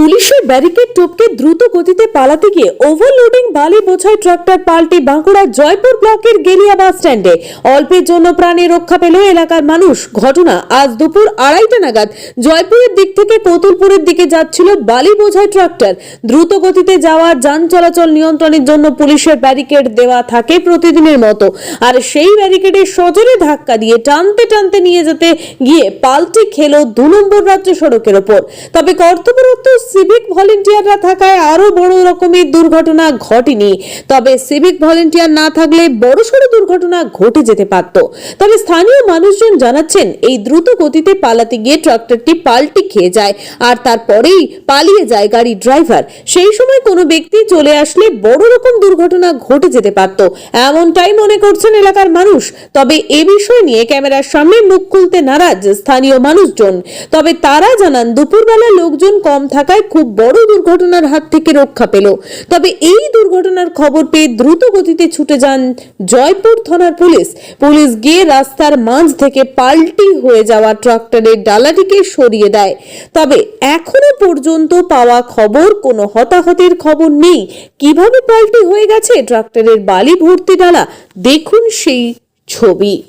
পুলিশের ব্যারিকেড টপকে দ্রুত গতিতে পালাতে গিয়ে ওভারলোডিং বালি বোঝাই ট্রাক্টর পাল্টি বাঁকুড়া জয়পুর ব্লকের গেলিয়া বাস স্ট্যান্ডে। অল্পের জন্য প্রাণে রক্ষা পেল এলাকার মানুষ। ঘটনা আজ দুপুর আড়াইটা নাগাদ। জয়পুরের দিক থেকে কতুলপুরের দিকে যাচ্ছিল বালি বোঝাই ট্রাক্টর। দ্রুত গতিতে যাওয়া যান চলাচল নিয়ন্ত্রণের জন্য পুলিশের ব্যারিকেড দেওয়া থাকে প্রতিদিনের মতো। আর সেই ব্যারিকেডে সজোরে ধাক্কা দিয়ে টানতে টানতে নিয়ে যেতে গিয়ে পাল্টি খেলো দু নম্বর রাজ্য সড়কের ওপর। তবে কর্তব্যরত সিভিক ভলেন্টিয়াররা থাকায় আরও বড় রকমের দুর্ঘটনা ঘটেনি। তবে সিভিক ভলেন্টিয়ার না থাকলে বড় বড়সড় দুর্ঘটনা ঘটে যেতে পারত। তবে স্থানীয় মানুষজন জানাচ্ছেন, এই দ্রুত গতিতে পালাতে গিয়ে ট্রাক্টরটি পাল্টি খেয়ে যায় আর তারপরেই পালিয়ে যায় গাড়ির ড্রাইভার। সেই সময় কোনো ব্যক্তি চলে আসলে বড় রকম দুর্ঘটনা ঘটে যেতে পারত। এমনটাই মনে করছেন এলাকার মানুষ। তবে এ বিষয় নিয়ে ক্যামেরার সামনে মুখ খুলতে নারাজ স্থানীয় মানুষজন। তবে তারা জানান, দুপুরবেলা লোকজন কম থাকায় খুব বড় দুর্ঘটনার হাত থেকে রক্ষা পেল। তবে এই দুর্ঘটনার খবর পেয়ে দ্রুত গতিতে ছুটে যান জয়পুর থানার পুলিশ। পুলিশ গিয়ে রাস্তার মাঝ থেকে পাল্টি হয়ে যাওয়া ট্রাক্টরের ডালাটিকে সরিয়ে দেয়। তবে এখনও পর্যন্ত পাওয়া খবর, কোনো হতাহতের খবর নেই। কীভাবে পাল্টি হয়ে গেছে ট্রাক্টরের বালি ভর্তি ডালা? দেখুন সেই ছবি।